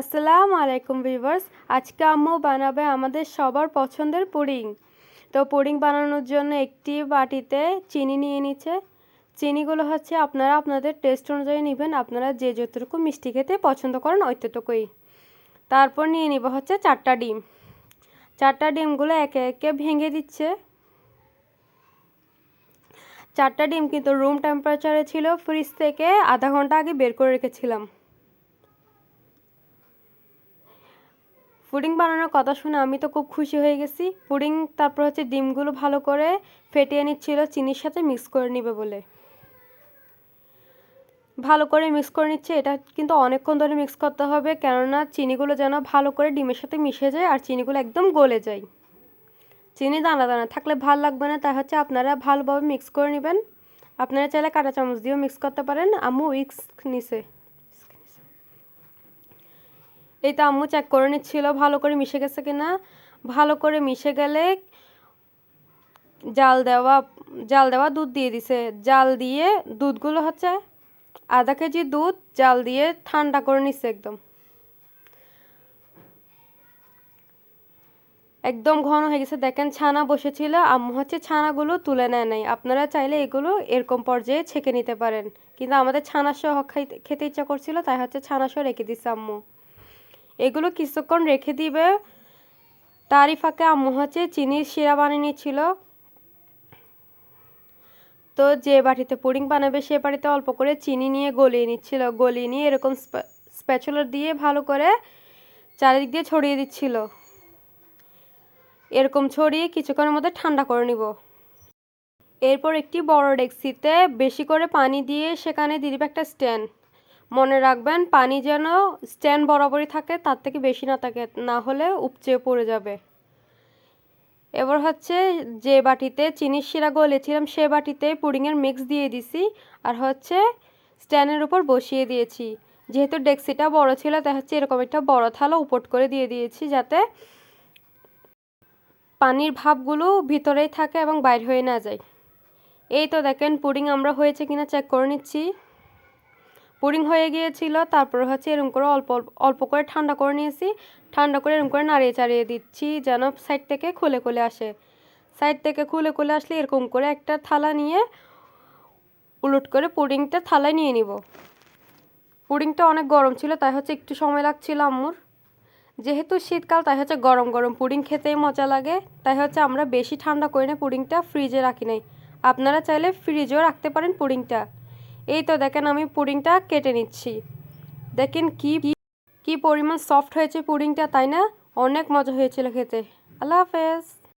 আসসালামু আলাইকুম ভিউয়ার্স। আজকে আম্মু বানাবে আমাদের সবার পছন্দের পুডিং। তো পুডিং বানানোর জন্য একটি বাটিতে চিনি নিয়ে নিচ্ছে। চিনিগুলো হচ্ছে আপনারা আপনাদের টেস্ট অনুযায়ী নেবেন। আপনারা যে যতটুকু মিষ্টি খেতে পছন্দ করেন ওইতটুকুই। তারপর নিয়ে নিব হচ্ছে চারটা ডিম। চারটা ডিমগুলো একে একে ভেঙে দিচ্ছে। চারটা ডিম কিন্তু রুম টেম্পারেচারে ছিল ফ্রিজ থেকে আধা ঘণ্টা আগে বের করে রেখেছিলাম। পুডিং বানানোর কথা শুনে আমি তো খুব খুশি হয়ে গেছি। পুডিং, তারপর হচ্ছে ডিমগুলো ভালো করে ফেটিয়ে নিচ্ছিল, চিনির সাথে মিক্স করে নিবে বলে। ভালো করে মিক্স করে নিচ্ছে, এটা কিন্তু অনেকক্ষণ ধরে মিক্স করতে হবে, কেননা চিনিগুলো যেন ভালো করে ডিমের সাথে মিশে যায় আর চিনিগুলো একদম গলে যায়। চিনি দানা দানা, থাকলে ভালো লাগবে না, তাই হচ্ছে আপনারা ভালোভাবে মিক্স করে নেবেন। আপনারা চাইলে কাঁটা চামচ দিয়েও মিক্স করতে পারেন আম্মু উইক্স নিছে। এই তো আম্মু চেক করে নিচ্ছিল, ভালো করে মিশে গেছে কিনা? ভালো করে মিশে গেলে জাল দেওয়া জাল দেওয়া দুধ দিয়ে দিছে। জাল দিয়ে দুধগুলো হচ্ছে আধা কেজি দুধ জাল দিয়ে ঠান্ডা করে নিচ্ছে একদম। একদম ঘন হয়ে গেছে। দেখেন ছানা বসেছিল, আম্মু হচ্ছে ছানাগুলো তুলে নেয় নাই। আপনারা চাইলে এগুলো এরকম পর্যায়ে ছেঁকে নিতে পারেন। কিন্তু আমাদের ছানা সহ খেতে ইচ্ছা করছিল, তাই হচ্ছে ছানা সহ রেখে দিচ্ছে আম্মু। এগুলো কিছুক্ষণ রেখে দিবে। তারই ফাঁকে আম্মু হচ্ছে চিনির শিরা বানিয়ে নিচ্ছিল। তো যে বাটিতে পুডিং বানাবে সে বাড়িতে অল্প করে চিনি নিয়ে গলিয়ে নিচ্ছিল। গলিয়ে নিয়ে এরকম স্প্যাচুলার দিয়ে ভালো করে চারিদিক দিয়ে ছড়িয়ে দিচ্ছিল। এরকম ছড়িয়ে কিছুক্ষণের মধ্যে ঠান্ডা করে নিব। এরপর একটি বড় ডেক্সিতে বেশি করে পানি দিয়ে সেখানে দিয়ে দিবে একটা স্ট্যান্ড। মনে রাখবেন, পানি যেন স্ট্যান্ড বরাবরই থাকে, তার থেকে বেশি না থাকে, না হলে উপচে পড়ে যাবে। এবার হচ্ছে যে বাটিতে চিনির শিরা গলেছিলাম, সে বাটিতে পুডিংয়ের মিক্স দিয়ে দিছি আর হচ্ছে স্ট্যান্ডের উপর বসিয়ে দিয়েছি। যেহেতু ডেক্সিটা বড় ছিল, তাই হচ্ছে এরকম একটা বড় থালা উপট করে দিয়ে দিয়েছি যাতে পানির ভাবগুলো ভিতরেই থাকে এবং বাইর হয়ে না যায়। এই তো দেখেন পুডিং আমরা হয়েছে কিনা চেক করে নিচ্ছি। পুডিং হয়ে গিয়েছিল। তারপর হচ্ছে এরকম করে অল্প অল্প করে ঠান্ডা করে নিয়েছি। ঠান্ডা করে এরকম করে নাড়িয়ে চাড়িয়ে দিচ্ছি যেন সাইড থেকে খুলে খুলে আসে। সাইড থেকে খুলে খুলে আসলে এরকম করে একটা থালা নিয়ে উলট করে পুডিংটা থালায় নিয়ে নিব। পুডিংটা অনেক গরম ছিল, তাই হচ্ছে একটু সময় লাগছিল আম্মুর। যেহেতু শীতকাল, তাই হচ্ছে গরম গরম পুডিং খেতেই মজা লাগে। তাই হচ্ছে আমরা বেশি ঠান্ডা করে না পুডিংটা ফ্রিজে রাখি নাই। আপনারা চাইলে ফ্রিজেও রাখতে পারেন পুডিংটা। এই তো দেখেন আমি পুডিংটা কেটে নিচ্ছি। দেখেন কি কি পরিমাণ সফট হয়েছে পুডিংটা, তাই না? অনেক মজা হয়েছিল খেতে। আল্লাহ হাফেজ।